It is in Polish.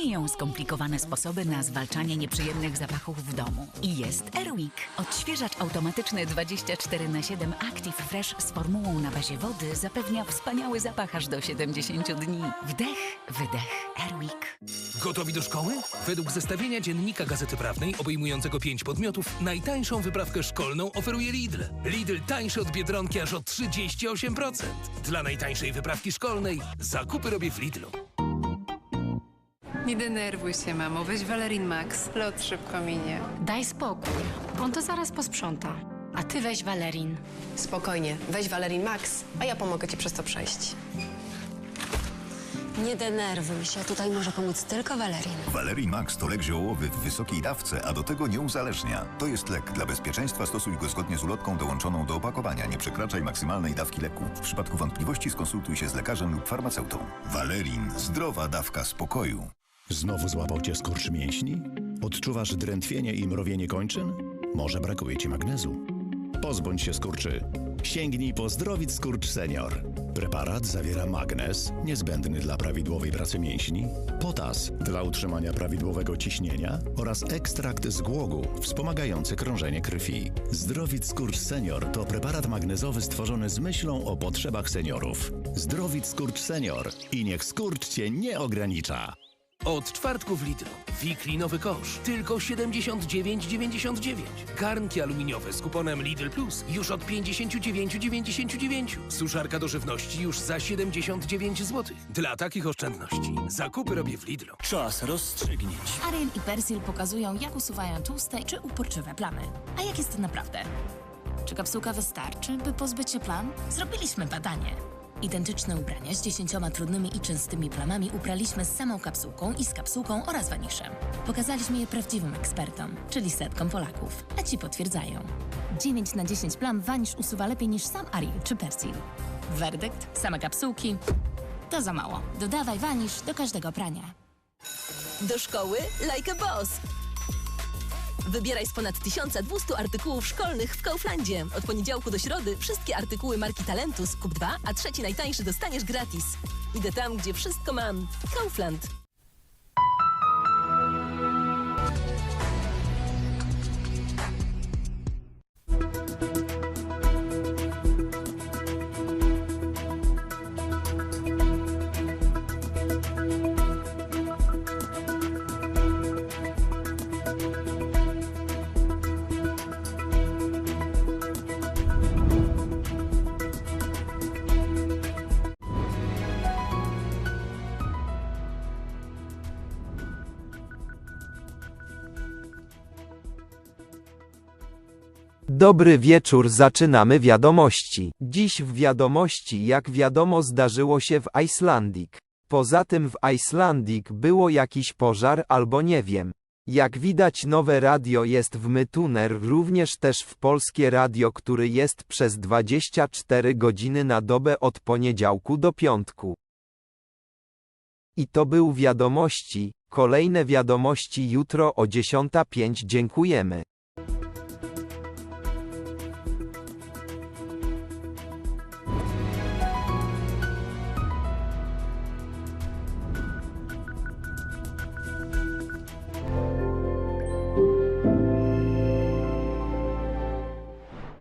Istnieją skomplikowane sposoby na zwalczanie nieprzyjemnych zapachów w domu. I jest Airwick. Odświeżacz automatyczny 24 na 7 Active Fresh z formułą na bazie wody zapewnia wspaniały zapach aż do 70 dni. Wdech, wydech. Airwick. Gotowi do szkoły? Według zestawienia dziennika Gazety Prawnej obejmującego pięć podmiotów, najtańszą wyprawkę szkolną oferuje Lidl. Lidl tańszy od Biedronki aż o 38%. Dla najtańszej wyprawki szkolnej zakupy robię w Lidlu. Nie denerwuj się, mamo. Weź Valerin Max. Lot szybko minie. Daj spokój. On to zaraz posprząta. A ty weź Valerin. Spokojnie, weź Valerin Max, a ja pomogę ci przez to przejść. Nie denerwuj się, tutaj może pomóc tylko Valerin. Valerin Max to lek ziołowy w wysokiej dawce, a do tego nie uzależnia. To jest lek. Dla bezpieczeństwa stosuj go zgodnie z ulotką dołączoną do opakowania. Nie przekraczaj maksymalnej dawki leku. W przypadku wątpliwości skonsultuj się z lekarzem lub farmaceutą. Valerin. Zdrowa dawka spokoju. Znowu złapał cię skurcz mięśni? Odczuwasz drętwienie i mrowienie kończyn? Może brakuje ci magnezu? Pozbądź się skurczy. Sięgnij po Zdrowit Skurcz Senior. Preparat zawiera magnez, niezbędny dla prawidłowej pracy mięśni, potas dla utrzymania prawidłowego ciśnienia oraz ekstrakt z głogu wspomagający krążenie krwi. Zdrowit Skurcz Senior to preparat magnezowy stworzony z myślą o potrzebach seniorów. Zdrowit Skurcz Senior i niech skurcz cię nie ogranicza. Od czwartku w Lidlu. Wiklinowy kosz. Tylko 79,99. Garnki aluminiowe z kuponem Lidl Plus już od 59,99. Suszarka do żywności już za 79 zł. Dla takich oszczędności zakupy robię w Lidlu. Czas rozstrzygnięć. Ariel i Persil pokazują, jak usuwają tłuste czy uporczywe plamy. A jak jest naprawdę? Czy kapsułka wystarczy, by pozbyć się plam? Zrobiliśmy badanie. Identyczne ubrania z dziesięcioma trudnymi i częstymi plamami upraliśmy z samą kapsułką i z kapsułką oraz waniszem. Pokazaliśmy je prawdziwym ekspertom, czyli setkom Polaków. A ci potwierdzają. 9 na 10 plam wanisz usuwa lepiej niż sam Ariel czy Persil. Werdykt, same kapsułki. To za mało. Dodawaj wanisz do każdego prania. Do szkoły like a boss. Wybieraj z ponad 1200 artykułów szkolnych w Kauflandzie. Od poniedziałku do środy wszystkie artykuły marki Talentus kup 2, a trzeci najtańszy dostaniesz gratis. Idę tam, gdzie wszystko mam. Kaufland. Dobry wieczór, zaczynamy wiadomości. Dziś w wiadomości, jak wiadomo, zdarzyło się w Icelandic. Poza tym w Icelandic było jakiś pożar albo nie wiem. Jak widać nowe radio jest w Mytuner, również też w polskie radio, który jest przez 24 godziny na dobę od poniedziałku do piątku. I to był wiadomości, kolejne wiadomości jutro o 10.05 dziękujemy.